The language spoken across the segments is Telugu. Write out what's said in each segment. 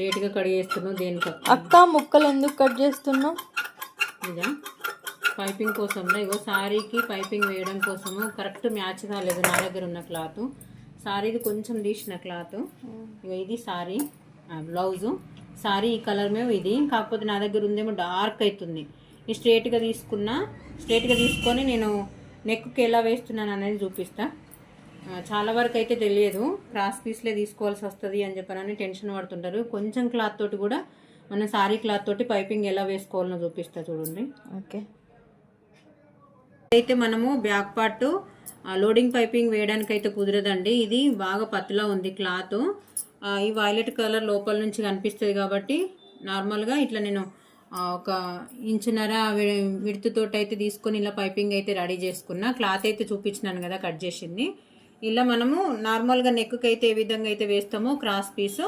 స్ట్రైట్గా కడిగేస్తున్నావు దేనికి అక్క ముక్కలు ఎందుకు కట్ చేస్తున్నావు? ఇదా పైపింగ్ కోసం ఇగో శారీకి పైపింగ్ వేయడం కోసము. కరెక్ట్ మ్యాచ్ కాలేదు నా దగ్గర ఉన్న క్లాత్. శారీది కొంచెం తీసిన క్లాత్. ఇగో ఇది శారీ బ్లౌజు. శారీ ఈ కలర్ మేము ఇది. కాకపోతే నా దగ్గర ఉందేమో డార్క్ అవుతుంది ఈ స్ట్రేట్గా తీసుకున్నా స్ట్రేట్గా తీసుకొని నేను నెక్కి ఎలా వేస్తున్నాను అనేది చూపిస్తా. ఆ, చాలా వరకు అయితే తెలియదు. క్రాస్ పీస్లే తీసుకోవాల్సి వస్తుంది అని చెప్పనని టెన్షన్ పడుతుంటారు. కొంచెం క్లాత్ తోటి కూడా మన సారీ క్లాత్ తోటి పైపింగ్ ఎలా వేసుకోవాలనో చూపిస్తా చూడండి. ఓకే. అయితే మనము బ్యాక్ పార్ట్ లోడింగ్ పైపింగ్ వేయడానికి అయితే కుదరదండి. ఇది బాగా పత్తులా ఉంది క్లాత్ ఈ వైలెట్ కలర్ లోపల నుంచి కనిపిస్తుంది కాబట్టి నార్మల్గా ఇట్లా నేను ఒక ఇంచున్నర విడుతుతోటి అయితే తీసుకొని ఇలా పైపింగ్ అయితే రెడీ చేసుకున్నా. క్లాత్ అయితే చూపించినాను కదా కట్ చేసింది. ఇలా మనము నార్మల్గా నెక్కి అయితే ఏ విధంగా అయితే వేస్తామో క్రాస్ పీసు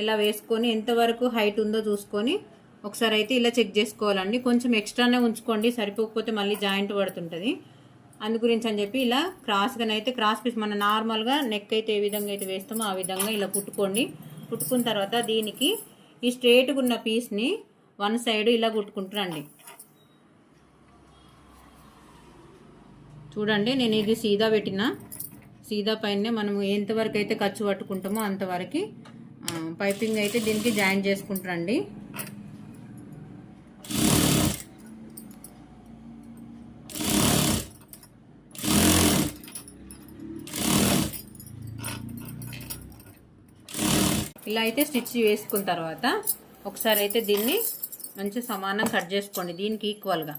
ఇలా వేసుకొని ఎంతవరకు హైట్ ఉందో చూసుకొని ఒకసారి అయితే ఇలా చెక్ చేసుకోవాలండి. కొంచెం ఎక్స్ట్రానే ఉంచుకోండి సరిపోకపోతే మళ్ళీ జాయింట్ పడుతుంటుంది. అందు గురించి అని చెప్పి ఇలా క్రాస్గానైతే క్రాస్ పీస్ మన నార్మల్గా నెక్ అయితే ఏ విధంగా అయితే వేస్తామో ఆ విధంగా ఇలా కుట్టుకోండి. కుట్టుకున్న తర్వాత దీనికి ఈ స్ట్రేట్గా ఉన్న పీస్ని వన్ సైడ్ ఇలా కుట్టుకుంటురండి. చూడండి నేను ఇది సీదా పెట్టిన. సీదా పైనే మనం ఎంతవరకు అయితే ఖర్చు పట్టుకుంటామో అంతవరకు పైపింగ్ అయితే దీనికి జాయిన్ చేసుకుంటారండి. ఇలా అయితే స్టిచ్ వేసుకున్న తర్వాత ఒకసారి అయితే దీన్ని మంచి సమానం కట్ చేసుకోండి. దీనికి ఈక్వల్గా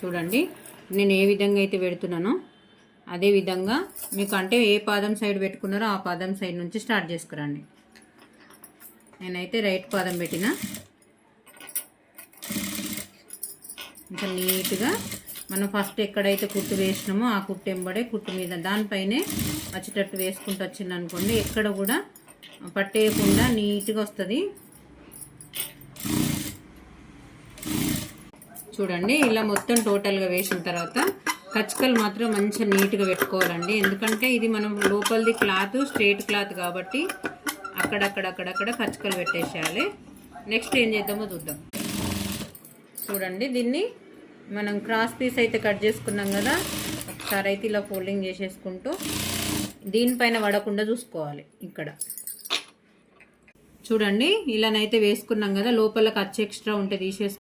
చూడండి. నేను ఏ విధంగా అయితే పెడుతున్నానో అదే విధంగా మీకు అంటే ఏ పాదం సైడ్ పెట్టుకున్నారో ఆ పాదం సైడ్ నుంచి స్టార్ట్ చేసుకురండి. నేనైతే రైట్ పాదం పెట్టిన. ఇంకా నీట్గా మనం ఫస్ట్ ఎక్కడైతే కుట్టు వేసినామో ఆ కుట్టు ఎంబడే కుట్టు మీద దానిపైనే వచ్చేటట్టు వేసుకుంటూ వచ్చింది అనుకోండి ఎక్కడ కూడా పట్టేయకుండా నీట్గా వస్తుంది. చూడండి. ఇలా మొత్తం టోటల్గా వేసిన తర్వాత కచ్చకలు మాత్రం మంచిగా నీట్గా పెట్టుకోవాలండి. ఎందుకంటే ఇది మనం లోపలిది క్లాత్ స్ట్రేట్ క్లాత్ కాబట్టి అక్కడక్కడక్కడక్కడ కచ్చకలు పెట్టేసేయాలి. నెక్స్ట్ ఏం చేద్దామో చూద్దాం. చూడండి దీన్ని మనం క్రాస్ పీస్ అయితే కట్ చేసుకున్నాం కదా ఒకసారి అయితే ఇలా ఫోల్డింగ్ చేసేసుకుంటూ దీనిపైన పడకుండా చూసుకోవాలి ఇక్కడ. చూడండి ఇలానైతే వేసుకున్నాం కదా లోపల ఖర్చు ఎక్స్ట్రా ఉంటే తీసేసుకుంటాం